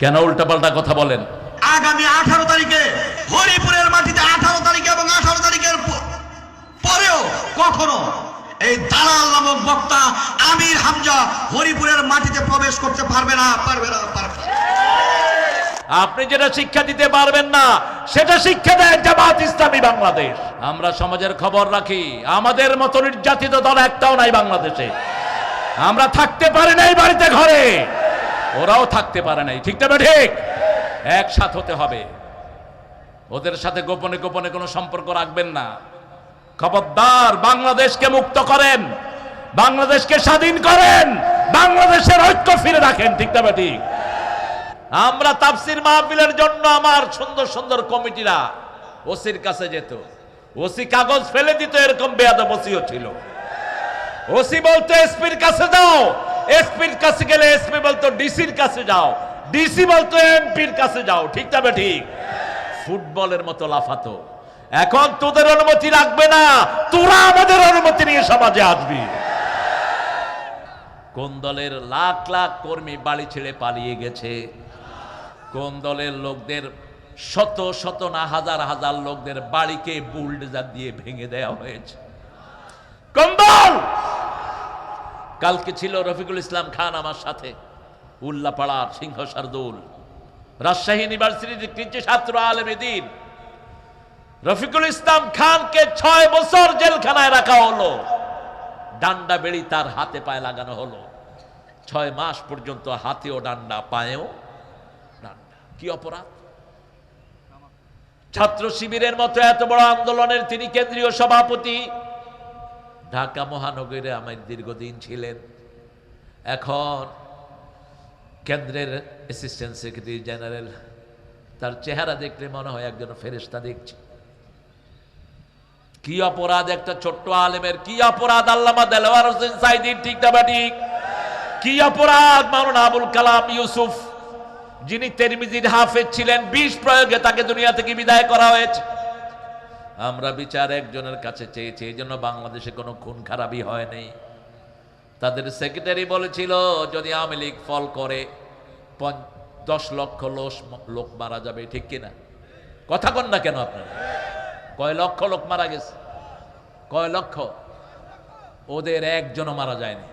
কেন উল্টাপাল্টা কথা বলেন? আগামী আঠারো তারিখে হরিপুরের মাটিতে আঠারো তারিখে এবং আঠারো তারিখের পরেও কখনো এই দালাল নামক বক্তা আমির হামজা হরিপুরের মাটিতে প্রবেশ করতে পারবে না পারবে না পারবে না। আপনি যেটা শিক্ষা দিতে পারবেন না সেটা শিক্ষা দেয় জামাত ইসলামী বাংলাদেশ। আমরা সমাজের খবর রাখি আমাদের মতো নির্যাতিত দল একটাও নাই বাংলাদেশে। আমরা থাকতে পারি নাই বাড়িতে ঘরে। ওরাও থাকতে পারে নাই। ঠিক তবে ঠিক? একসাথ হতে হবে। ওদের সাথে গোপনে গোপনে কোনো সম্পর্ক রাখবেন না। খবরদার, বাংলাদেশকে মুক্ত করেন। বাংলাদেশকে স্বাধীন করেন। বাংলাদেশের ঐক্য ফিরে রাখেন। ঠিক তবে ঠিক? আমরা তাফসির মাহফিলের জন্য আমার সুন্দর সুন্দর কমিটিরা ওসির কাছে যেত। ওসি কাগজ ফেলে দিত, এরকম বেয়াদব ওসিও ছিল। ওসি বলতো, এসপির কাছে যাও। এসপির কাছে গেলে এসপি বলতো ডিসির কাছে যাও। ডিসি বলতো এমপির কাছে যাও। ঠিক তবে ঠিক ফুটবলের মতো লাফাতো। এখন তোদের অনুমতি লাগবে না। তোরা আমাদের অনুমতি নিয়ে সমাজে আসবি। কোন দলের লাখ লাখ কর্মী বাড়ি ছেড়ে পালিয়ে গেছে? কোন দলের লোকদের শত শত না হাজার হাজার লোকদের বাড়িকে বুলডোজার দিয়ে ভেঙে দেওয়া হয়েছে? কোন দল? কালকে ছিল রফিকুল ইসলাম খান আমার সাথে। উল্লাপাড়ার সিংহ শার্দুল। রাজশাহী ইউনিভার্সিটির কৃষি ছাত্র আলমেদিন রফিকুল ইসলাম খানকে ছয় বছর জেলখানায় রাখা হলো। ডান্ডা বেড়ি তার হাতে পায়ে লাগানো হলো। ছয় মাস পর্যন্ত হাতেও ডান্ডা, পায়েও ডান্ডা। কি অপরাধ? ছাত্র শিবিরের মতো এত বড় আন্দোলনের তিনি কেন্দ্রীয় সভাপতি ঢাকা মহানগরে আমার দীর্ঘদিন ছিলেন। এখন কেন্দ্রের অ্যাসিস্ট্যান্ট সেক্রেটারি জেনারেল তার চেহারা দেখলে মনে হয় একজন ফেরেস্তা দেখছি। কি অপরাধ একটা ছোট্ট আলেমের, কি অপরাধ আল্লামা দেলোয়ার হোসেন সাইদিন ঠিক না ঠিক কি অপরাধ মাওলানা আবুল কালাম ইউসুফ, যিনি তেরমিজির হাফেজ ছিলেন, বিষ প্রয়োগে তাকে দুনিয়া থেকে বিদায় করা হয়েছে। আমরা বিচার একজনের কাছে চেয়েছি, এই জন্য বাংলাদেশে কোনো খুন খারাপই হয়নি তাদের সেক্রেটারি বলেছিল, যদি আওয়ামী লীগ ফল করে দশ লক্ষ লোক লোক মারা যাবে, ঠিক কিনা? কথা কন না কেন আপনারা? কয় লক্ষ লোক মারা গেছে? কয় লক্ষ? ওদের একজনও মারা যায়নি।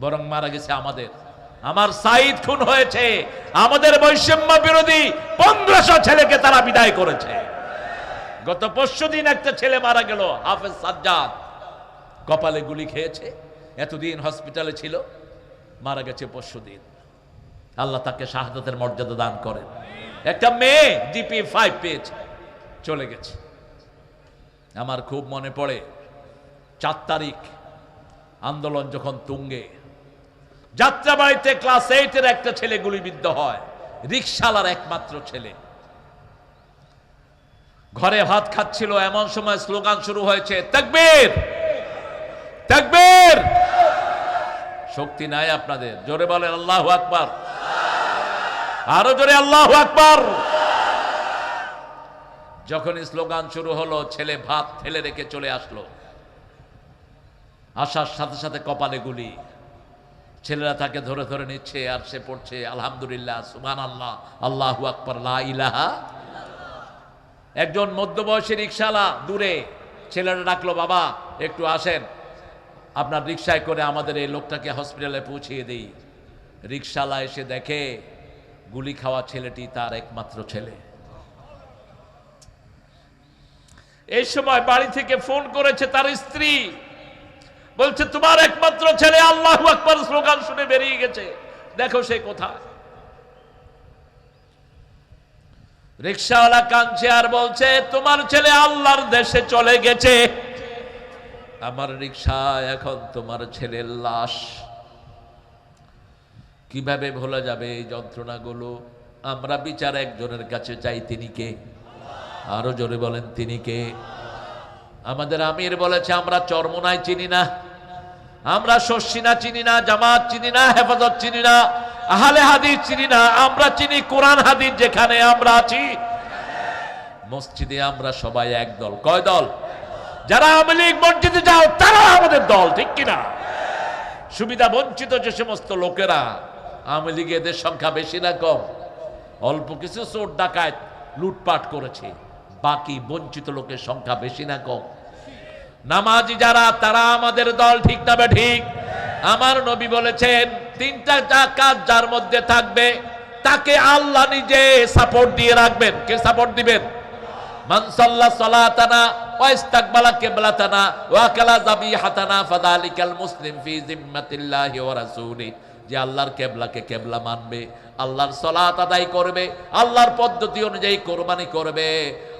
বরং মারা গেছে আমাদের। আমার সাইদ খুন হয়েছে। আমাদের বৈষম্য বিরোধী পনেরোশো ছেলেকে তারা বিদায় করেছে। গত পরশু দিন একটা ছেলে মারা গেল, হাফেজ সাজ্জাদ। কপালে গুলি খেয়েছে, এতদিন হসপিটালে ছিল, মারা গেছে পরশু দিন। আল্লাহ তাকে শাহাদাতের মর্যাদা দান করেন। একটা মেয়ে ডিপি ফাইভ পেয়েছে, চলে গেছে। আমার খুব মনে পড়ে, চার তারিখ আন্দোলন যখন তুঙ্গে, যাত্রাবাড়িতে ক্লাস এইটের একটা ছেলে গুলিবিদ্ধ হয় রিক্সালার একমাত্র ছেলে। ঘরে ভাত খাচ্ছিল, এমন সময় স্লোগান শুরু হয়েছে, তাকবীর! তাকবীর! শক্তি নাই আপনাদের। জোরে বলেন, আল্লাহ আকবার! আরও জোরে, আল্লাহ আকবার! যখন স্লোগান শুরু হলো, ছেলে ভাত ফেলে রেখে চলে আসলো। আসার সাথে সাথে কপালে গুলি। ছেলেরা তাকে ধরে ধরে নিচ্ছে, আর সে পড়ছে, আলহামদুলিল্লাহ সুমান আল্লাহ আল্লাহু আকবর, লা ইলাহা একজন মধ্যবয়সী রিক্সালা দূরে ছেলেরা ডাকলো, বাবা, একটু আসেন। আপনার রিক্সায় করে আমাদের এই লোকটাকে হসপিটালে পৌঁছিয়ে দিই। রিক্সালা এসে দেখে, গুলি খাওয়া ছেলেটি তার একমাত্র ছেলে। এই সময় বাড়ি থেকে ফোন করেছে তার স্ত্রী। বলছে, তোমার একমাত্র ছেলে, আল্লাহ আকবর স্লোগান শুনে বেরিয়ে গেছে। দেখো সে কোথায়। রিক্সাওয়ালা কাঁদছে আর বলছে, তোমার ছেলে আল্লাহর দেশে চলে গেছে। আমার রিক্সা এখন তোমার ছেলের লাশ। কীভাবে ভোলা যাবে এই যন্ত্রণাগুলো? আমরা বিচার একজনের কাছে চাই, তিনি কে? আরও জোরে বলেন, তিনি কে? আমাদের আমির বলেছে, আমরা চরমোনায় চিনি না। আমরা শস্যিনা চিনি না, জামাত চিনি না, হেফাজত চিনি না। আহলে হাদিস চিনি না, আমরা চিনি কোরআন হাদিস যেখানে আমরা আছি। মসজিদে আমরা সবাই এক দল। কয় দল? যারা আওয়ামী লীগ মসজিদে যাও তারা আমাদের দল, ঠিক কিনা? সুবিধা বঞ্চিত যে সমস্ত লোকেরা, আওয়ামী লীগেদের সংখ্যা বেশি না কম। অল্প কিছু চোর ডাকাত লুটপাট করেছে, বাকি বঞ্চিত লোকের সংখ্যা বেশি না কম। নামাজি যারা, তারা আমাদের দল, ঠিক না ঠিক? আমার নবী বলেছেন, তিনটা যা কাজ যার মধ্যে থাকবে, তাকে আল্লাহ নিজে সাপোর্ট দিয়ে রাখবেন। কে সাপোর্ট দিবেন? মুসলিম ফি যে আল্লাহর কেবলাকে কেবলা মানবে, আল্লাহর সালাত আদায় করবে, আল্লাহর পদ্ধতি অনুযায়ী কোরবানি করবে।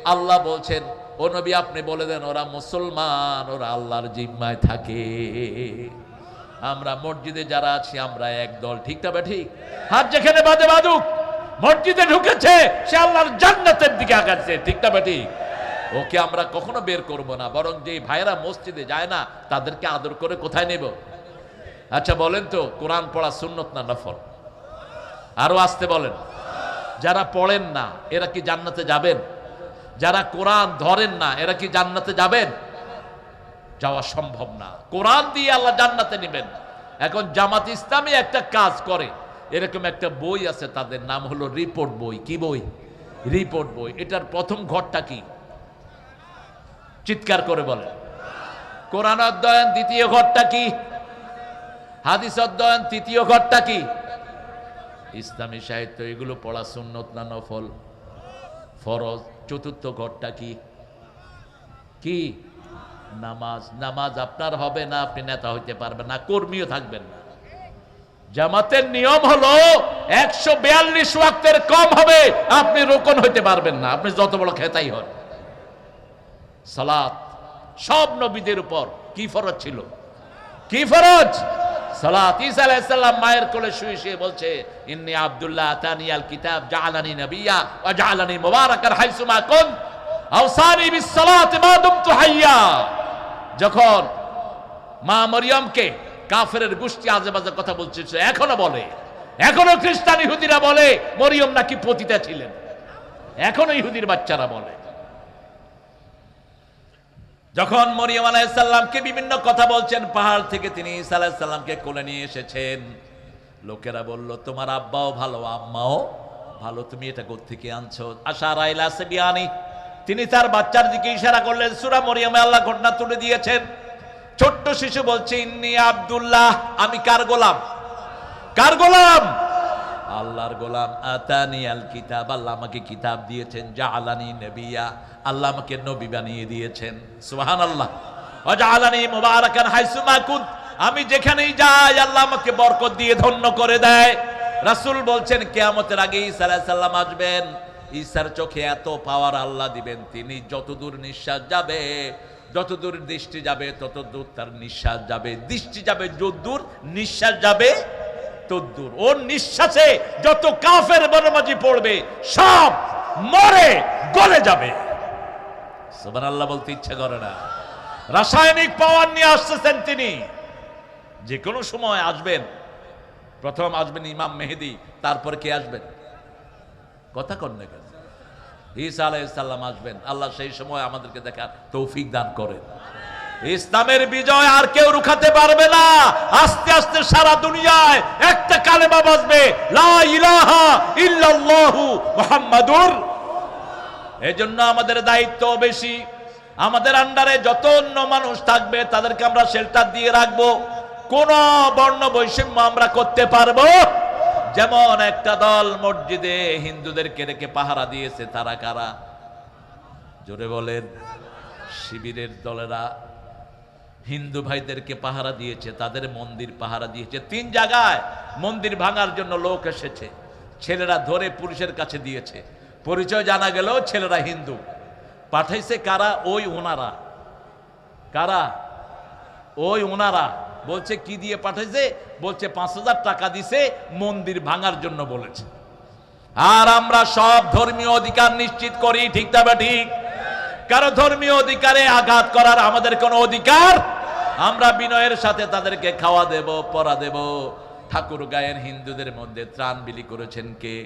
আল্লাহ বলছেন, ও নবী, আপনি বলে দেন, ওরা মুসলমান, ওরা আল্লাহর জিম্মায় থাকে। আমরা মসজিদে যারা আছি, আমরা এক দল, ঠিক তবে ঠিক? হাত যেখানে বাজে বাজুক মসজিদে ঢুকেছে, সে আল্লাহর জান্নাতের দিকে আগাচ্ছে, ঠিক তবে ঠিক? ওকে আমরা কখনো বের করব না, বরং যে ভাইরা মসজিদে যায় না, তাদেরকে আদর করে কোথায় নেব? আচ্ছা বলেন তো, কোরআন পড়া সুন্নত না নফল? আরও আসতে বলেন। যারা পড়েন না, এরা কি জান্নাতে যাবেন? যারা কোরআন ধরেন না, এরা কি জান্নাতে যাবেন? যাওয়া সম্ভব না। কোরআন দিয়ে আল্লাহ জান্নাতে নেবেন। এখন জামাত ইসলামী একটা কাজ করে। এরকম একটা বই আছে, তাদের নাম হলো রিপোর্ট বই। কি বই? রিপোর্ট বই। এটার প্রথম ঘরটা কি? চিৎকার করে বলে কোরআন অধ্যয়ন দ্বিতীয় ঘরটা কি? হাদিস অধ্যয়ন তৃতীয় ঘরটা কি? ইসলামী সাহিত্য, এগুলো পড়া সুন্নত না নফল? ফরজ। চতুর্থ ঘরটা কি? কি? নামাজ নামাজ আপনার হবে না, আপনি নেতা হইতে পারবেন না, কর্মীও থাকবেন না। জামাতের নিয়ম হলো একশো বিয়াল্লিশ ওয়াক্তের কম হবে, আপনি রোকন হইতে পারবেন না, আপনি যত বড় খেতাই হন। সালাত, সব নবীদের উপর কি ফরজ ছিল? কি ফরজ? সালাত, ঈসা আলাইহিস সালাম মায়ের কোলে শুয়ে শুয়ে বলছে, ইন্নি আব্দুল্লাহ তানিয়াল কিতাব, জাআলানি নবিয়্যা ওয়া জাআলানি মুবারাকান হাইসুমা কুন মা দুমতু হাইয়া। যখন মা মরিয়মকে কাফেরের গোষ্ঠী আজে বাজে কথা বলছে এখনও বলে। এখনও খ্রিস্টান ইহুদিরা বলে, মরিয়ম নাকি পতিতা ছিলেন। এখনও ইহুদির বাচ্চারা বলে। যখন মরিয়ম আলাইসাল্লামকে বিভিন্ন কথা বলছেন, পাহাড় থেকে তিনি ঈসা আলাইসাল্লামকে কোলে নিয়ে এসেছেন। লোকেরা বলল, তোমার আব্বাও ভালো, আম্মাও ভালো, তুমি এটা থেকে আনছো? আশা রাইলা সে বিয়ানি। তিনি তার বাচ্চার দিকে ইশারা করলেন, সুরা মরিয়মে আল্লাহ ঘটনা তুলে দিয়েছেন। ছোট্ট শিশু বলছে, ইন্নি আব্দুল্লাহ, আমি কার গোলাম? কার গোলাম? আল্লাহর গোলাম, আতানি আল কিতাব। আল্লাহ আমাকে কিতাব দিয়েছেন যা আলানি নবিয়া। আল্লাহ আমাকে নবী বানিয়ে দিয়েছেন সুবহান আল্লাহ আলানি মুবারাকান হাইসুমা আমি যেখানেই যাই, আল্লাহ আমাকে বরকত দিয়ে ধন্য করে দেয়। রাসূল বলছেন, কেয়ামতের আগে ঈসা আলাইহিস সালাম আসবেন। ঈসার চোখে এত পাওয়ার আল্লাহ দিবেন, তিনি যতদূর নিঃশ্বাস যাবে, যতদূর দৃষ্টি যাবে, ততদূর তার নিঃশ্বাস যাবে। দৃষ্টি যাবে যতদূর, নিঃশ্বাস যাবে তদ্দূর ওর নিঃশ্বাসে যত কাফের বনমাজি পড়বে, সব মরে, গলে যাবে। সুবান আল্লাহ বলতে ইচ্ছে করে না। রাসায়নিক পাওয়ার নিয়ে আসতেছেন তিনি। যে কোনো সময় আসবেন। প্রথম আসবেন ইমাম মেহেদি, তারপর কে আসবেন? কথা কন না কেন? ঈসা আলাইসাল্লাম আসবেন, আল্লাহ সেই সময় আমাদেরকে দেখার তৌফিক দান করেন। ইসলামের বিজয় আর কেউ রুখাতে পারবে না। আস্তে আস্তে সারা দুনিয়ায় একটা কালেমা বাজবে, লা ইলাহা এজন্য আমাদের দায়িত্ব বেশি। আমাদের আন্ডারে যত অন্য মানুষ থাকবে, তাদেরকে আমরা শেল্টার দিয়ে রাখব। কোন বর্ণ বৈষম্য আমরা করতে পারব যেমন একটা দল মসজিদে হিন্দুদেরকে রেখে পাহারা দিয়েছে, তারা কারা? জোরে বলেন, শিবিরের দলেরা হিন্দু ভাইদেরকে পাহারা দিয়েছে, তাদের মন্দির পাহারা দিয়েছে। তিন জায়গায় মন্দির ভাঙার জন্য লোক এসেছে, ছেলেরা ধরে পুরুষের কাছে দিয়েছে। পরিচয় জানা গেল ছেলেরা হিন্দু। পাঠাইছে কারা? ওই ওনারা। কারা? ওই ওনারা। বলছে, কি দিয়ে পাঠাইছে? বলছে, পাঁচ হাজার টাকা দিছে মন্দির ভাঙার জন্য বলেছে। আর আমরা সব ধর্মীয় অধিকার নিশ্চিত করি, ঠিক তবে ঠিক কারও ধর্মীয় অধিকারে আঘাত করার আমাদের কোনো অধিকার? আমরা বিনয়ের সাথে তাদেরকে খাওয়া দেব, পরা দেব। ঠাকুর গায়ের হিন্দুদের মধ্যে ত্রাণ বিলি করেছেন কে?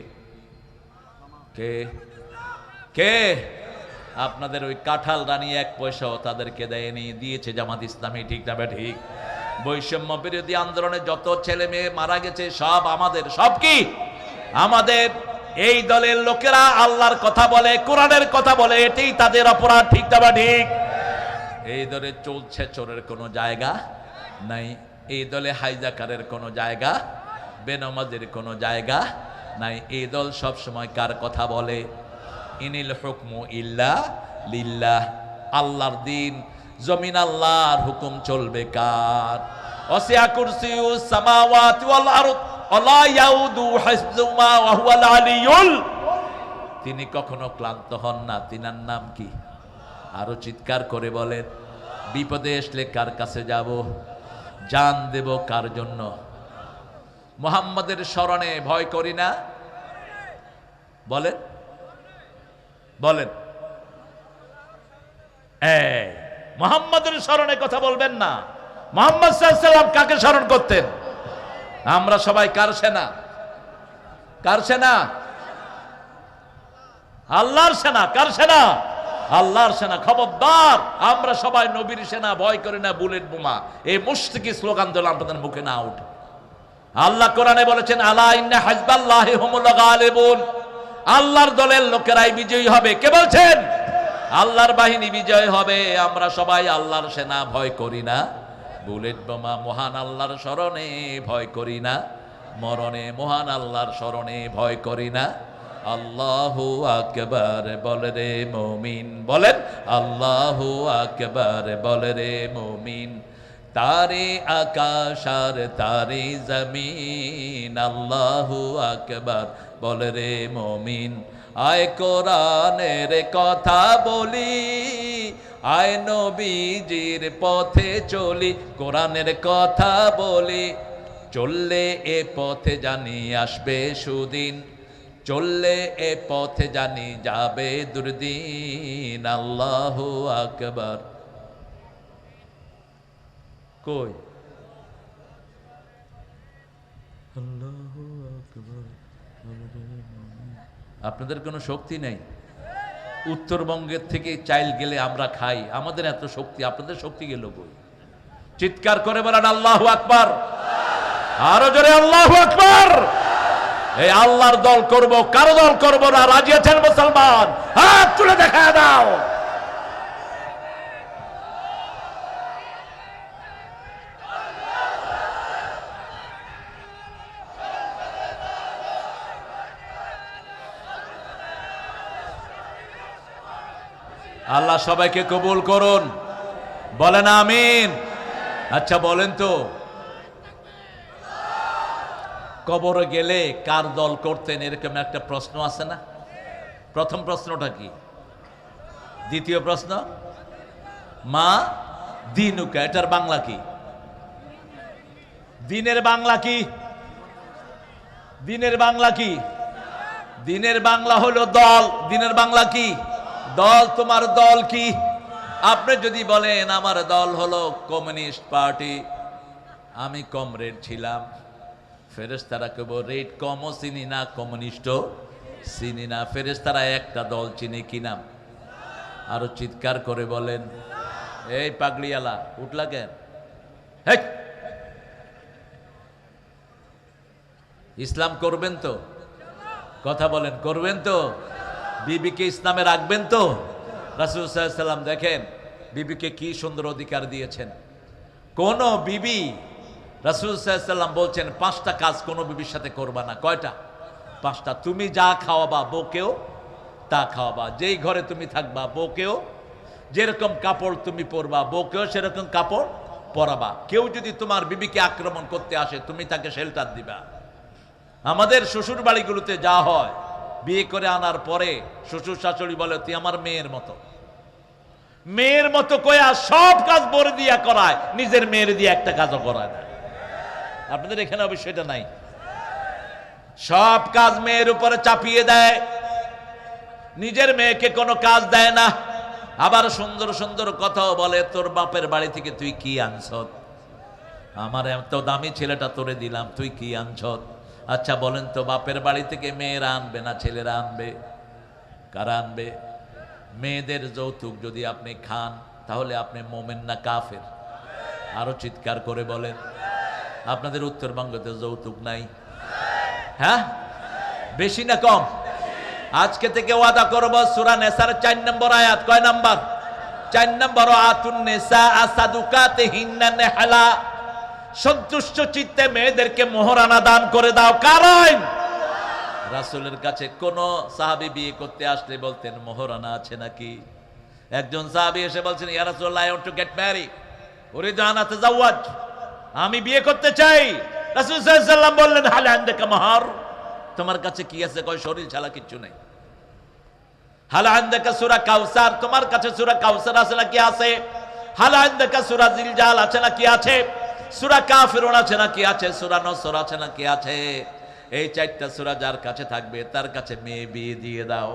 কে? কে? আপনাদের ওই কাঁঠাল রানী এক পয়সাও তাদেরকে দেয়নি, দিয়েছে জামাত ইসলামী, ঠিক না ঠিক বৈষম্য বিরোধী আন্দোলনে যত ছেলে মেয়ে মারা গেছে, সব আমাদের। সব কি? আমাদের। এই দলের লোকেরা আল্লাহর কথা বলে, কোরআনের কথা বলে, এটাই তাদের অপরাধ, ঠিক না বা ঠিক? এই দলে চলছে চোরের কোনো জায়গা নাই, এই দলে হাইজাকারের কোনো জায়গা, বেনমাজের কোনো জায়গা নাই। এই দল সব সময় কার কথা বলে? ইনিল হুকমু ইল্লা লিল্লাহ। আল্লাহর দিন জমিন আল্লাহর হুকুম চলবে কার? ওয়াসিয়া কুরসিয়ু সামাওয়াতি ওয়াল আরদ, ওয়ালা ইয়াউদু হিফযুমা ওয়া হুয়াল তিনি কখনো ক্লান্ত হন না। তিনার নাম কি? আরও চিৎকার করে বলেন, বিপদে আসলে কার কাছে যাব? জান দেব কার জন্য? মোহাম্মদের স্মরণে ভয় করি না। বলেন বলেন। এই মোহাম্মদের স্মরণে কথা বলবেন না। মোহাম্মদ কাকে স্মরণ করতেন? আমরা সবাই কার সেনা? কার সেনা? আল্লাহর সেনা, কার সেনা? আল্লাহর সেনা, খবরদার। আমরা সবাই নবীর সেনা, ভয় করি না, বুলেট বোমা। এই মুস্তিকি স্লোগান দিল আপনাদের মুখে না উঠে। আল্লাহ কোরআনে বলেছেন, আলা হাজবাল্লাহি আল্লাহর দলের লোকেরাই বিজয়ী হবে। কে বলছেন? আল্লাহর বাহিনী বিজয় হবে, আমরা সবাই আল্লাহর সেনা ভয় করি না। বুলেট বোমা মহান আল্লাহর স্মরণে ভয় করি না। মরণে মহান আল্লাহর স্মরণে ভয় করি না। আল্লাহু আকবার বলে রে মমিন, বলেন, আল্লাহু আকবার বলে রে মমিন। তারে আকাশ আর তারে জমিন, আল্লাহু আকবার বলে রে মমিন। আয় কোরআনের কথা বলি, আয় নবীজির পথে চলি, কোরআনের কথা বলি। চললে এ পথে জানি আসবে সুদিন, চললে এ পথে জানি যাবে দুর্দিন। আল্লাহু আকবার। কই? আপনাদের কোনো শক্তি নেই। উত্তরবঙ্গের থেকে চাইল গেলে আমরা খাই। আমাদের এত শক্তি, আপনাদের শক্তি গেল বই চিৎকার করে বলেন, আল্লাহ আকবার। আরও জোরে, আল্লাহ আকবার। এই আল্লাহর দল করব, কারও দল করব না। রাজি আছেন মুসলমান? হাত তুলে দেখা দাও। আল্লাহ সবাইকে কবুল করুন। বলেন আমিন। আচ্ছা বলেন তো, কবরে গেলে কার দল করতেন এরকম একটা প্রশ্ন আছে না? প্রথম প্রশ্নটা কি? দ্বিতীয় প্রশ্ন, মা দিনুকা, এটার বাংলা কি? দিনের বাংলা কি? দিনের বাংলা কি? দিনের বাংলা হলো দল, দিনের বাংলা কি? দল, তোমার দল কি? আপনি যদি বলেন, আমার দল হলো কমিউনিস্ট পার্টি। আমি কমরেড ছিলাম। ফেরেস্তারা কেবল রেড কমও চিনি না, কমিউনিস্টও চিনি না। ফেরেস্তারা একটা দল চিনি কি নাম? আরও চিৎকার করে বলেন, এই পাগড়িয়ালা, উঠলা কেন! ইসলাম করবেন তো? কথা বলেন, করবেন তো? বিবিকে ইসলামে রাখবেন তো? রাসুল সাল্লাম দেখেন, বিবিকে কি সুন্দর অধিকার দিয়েছেন। কোন বিবি, রাসুল সাল্লাম বলছেন, পাঁচটা কাজ কোনো বিবির সাথে করবা না। কয়টা? পাঁচটা। তুমি যা খাওয়াবা, বউকেও তা খাওয়াবা। যেই ঘরে তুমি থাকবা, বউকেও। যেরকম কাপড় তুমি পরবা, বউকেও সেরকম কাপড় পরাবা। কেউ যদি তোমার বিবিকে আক্রমণ করতে আসে, তুমি তাকে শেল্টার দিবা। আমাদের শ্বশুর বাড়িগুলোতে যা হয় বিয়ে করে আনার পরে শ্বশুর শাশুড়ি বলে, তুই আমার মেয়ের মতো। মেয়ের মতো কয়া সব কাজ বরে দিয়া করায়, নিজের মেয়ের দিয়ে একটা কাজও করায় না। আপনাদের এখানে অবশ্যই এটা নাই। সব কাজ মেয়ের উপরে চাপিয়ে দেয়। নিজের মেয়েকে কোনো কাজ দেয় না। আবার সুন্দর সুন্দর কথাও বলে, তোর বাপের বাড়ি থেকে তুই কি আনছ? আমার এত দামি ছেলেটা তোরে দিলাম, তুই কি আনছ? আচ্ছা বলেন তো, বাপের বাড়ি থেকে মেয়েরা আনবে না ছেলেরা আনবে? কারা আনবে? মেয়েদের যৌতুক যদি আপনি খান, তাহলে আপনি মোমেন না কাফের। আরও চিৎকার করে বলেন, আপনাদের উত্তরবঙ্গতে যৌতুক নাই? হ্যাঁ? বেশি না কম? আজকে থেকে ওয়াদা করব, সূরা নেসার চার নম্বর আয়াত, কয় নাম্বার? চার নম্বর, আতুন নেসা আসাদুকাতে হিন্না নেহালা। সন্তুষ্ট চিত্তে মেয়েদেরকে মোহরানা দান করে দাও। কারণ রাসূলের কাছে কোন সাহাবী বিয়ে করতে আসলে বলতেন, মোহরানা আছে নাকি? একজন সাহাবী এসে বলছেন আমি বিয়ে করতে চাই। বললেন, হাল আনদাকা তোমার কাছে কি আছে? কয়, শরীর ছাড়া কিচ্ছু নেই। হাল সূরা কাউসার? তোমার কাছে সূরা কাউসার আছে নাকি? আছে। হাল আনদাকা সূরা জিলজাল আছে নাকি? আছে। সূরা কাফিরুন আছে নাকি আছে? সূরা নসর আছে নাকি আছে? এই চারটা সুরা যার কাছে থাকবে, তার কাছে মেয়ে বিয়ে দিয়ে দাও।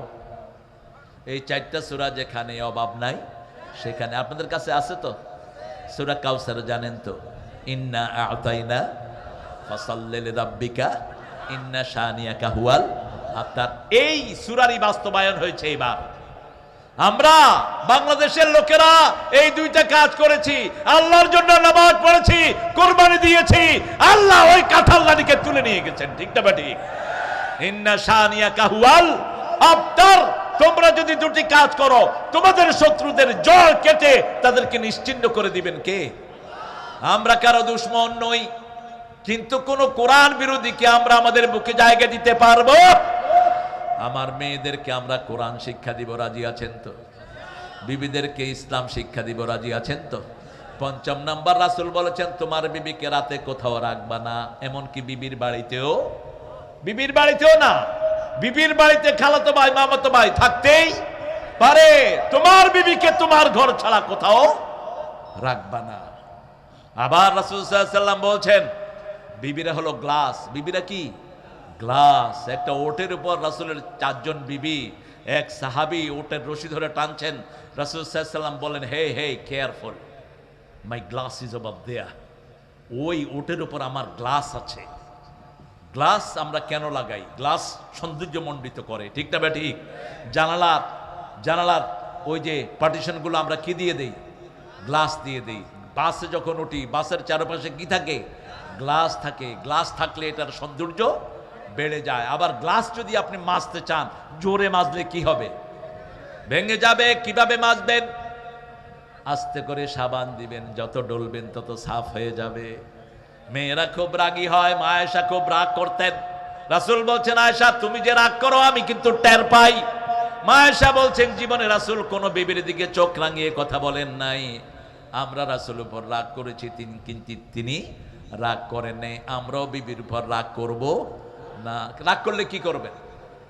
এই চারটা সুরা যেখানে অভাব নাই, সেখানে আপনাদের কাছে আছে তো? সূরা কাউসার জানেন তো? ইন্না আতাইনা ফাসাল্লিল রাব্বিকা ইন্না শানিয়াকা হুয়াল আপনার এই সুরারই বাস্তবায়ন হয়েছে এবার। আমরা বাংলাদেশের লোকেরা এই দুইটা কাজ করেছি। আল্লাহর জন্য নামাজ পড়েছি, কোরবানি দিয়েছি। আল্লাহ ওই কাঁঠাল রানীকে তুলে নিয়ে গেছেন, ঠিক না ঠিক কাহুয়াল তোমরা যদি দুটি কাজ করো, তোমাদের শত্রুদের জল কেটে তাদেরকে নিশ্চিন্ন করে দিবেন কে? আমরা কারও দুশ্মন নই, কিন্তু কোন কোরআন বিরোধীকে আমরা আমাদের বুকে জায়গা দিতে পারব? আমার মেয়েদেরকে আমরা কোরআন শিক্ষা দিব, রাজি আছেন তো? বিবিদেরকে ইসলাম শিক্ষা দিব, রাজি আছেন তো? পঞ্চম নাম্বার রাসুল বলেছেন, তোমার বিবিকে রাতে কোথাও রাখবা না। এমনকি বিবির বাড়িতেও বিবির বাড়িতেও না। বিবির বাড়িতে খালাতো ভাই, মামাতো ভাই থাকতেই পারে। তোমার বিবিকে তোমার ঘর ছাড়া কোথাও রাখবা না। আবার রাসুল সাল্লাম বলছেন, বিবিরা হলো গ্লাস। বিবিরা কি? গ্লাস, একটা ওটের উপর রাসুলের চারজন বিবি, এক সাহাবি ওটের রশি ধরে টানছেন। রাসুল সাল্লাম বলেন, হে হে কেয়ারফুল মাই গ্লাস ইজ অবাব দেয়া ওই ওটের উপর আমার গ্লাস আছে। গ্লাস আমরা কেন লাগাই? গ্লাস সৌন্দর্য মণ্ডিত করে, ঠিক না ঠিক জানালার জানালার ওই যে পার্টিশনগুলো আমরা কি দিয়ে দেই? গ্লাস দিয়ে দেই। বাসে যখন উঠি বাসের চারপাশে কি থাকে? গ্লাস থাকে। গ্লাস থাকলে এটার সৌন্দর্য বেড়ে যায়। আবার গ্লাস যদি আপনি মাজতে চান, জোরে মাজলে কি হবে? ভেঙে যাবে, কীভাবে মাজবেন? আস্তে করে সাবান দিবেন, যত ডলবেন তত সাফ হয়ে যাবে। মেয়েরা খুব রাগী হয়, মা আয়েশা খুব রাগ করতেন। রাসুল বলছেন, আয়েশা, তুমি যে রাগ করো, আমি কিন্তু টের পাই। মা আয়েশা বলছেন, জীবনে রাসুল কোনো বিবির দিকে চোখ রাঙিয়ে কথা বলেন নাই। আমরা রাসুল উপর রাগ করেছি, তিনি কিন্তু তিনি রাগ করেন নাই। আমরাও বিবির উপর রাগ করব। না। রাগ করলে কি করবেন?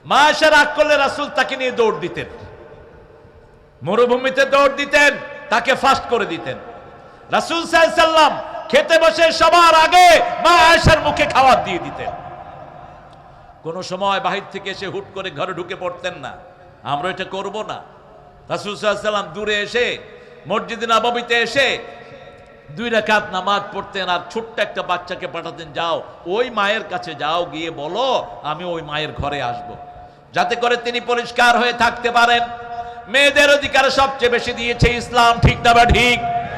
মা আয়েশা রাগ করলে রাসুল তাকে নিয়ে দৌড় দিতেন। মরুভূমিতে দৌড় দিতেন, তাকে ফাস্ট করে দিতেন। রাসুল সাল্লাম খেতে বসে সবার আগে মা আয়েশার মুখে খাবার দিয়ে দিতেন। কোন সময় বাহির থেকে এসে হুট করে ঘরে ঢুকে পড়তেন না। আমরা এটা করব না। রাসুল সাল্লাম দূরে এসে, মসজিদ নবমীতে এসে দুই রেখাত নামাজ পড়তেন আর ছোট্ট একটা বাচ্চাকে পাঠাতেন, যাও, ওই মায়ের কাছে যাও, গিয়ে বলো, আমি ওই মায়ের ঘরে আসব। যাতে করে তিনি পরিষ্কার হয়ে থাকতে পারেন মেয়েদের অধিকার সবচেয়ে বেশি দিয়েছে ইসলাম, ঠিক না বা ঠিক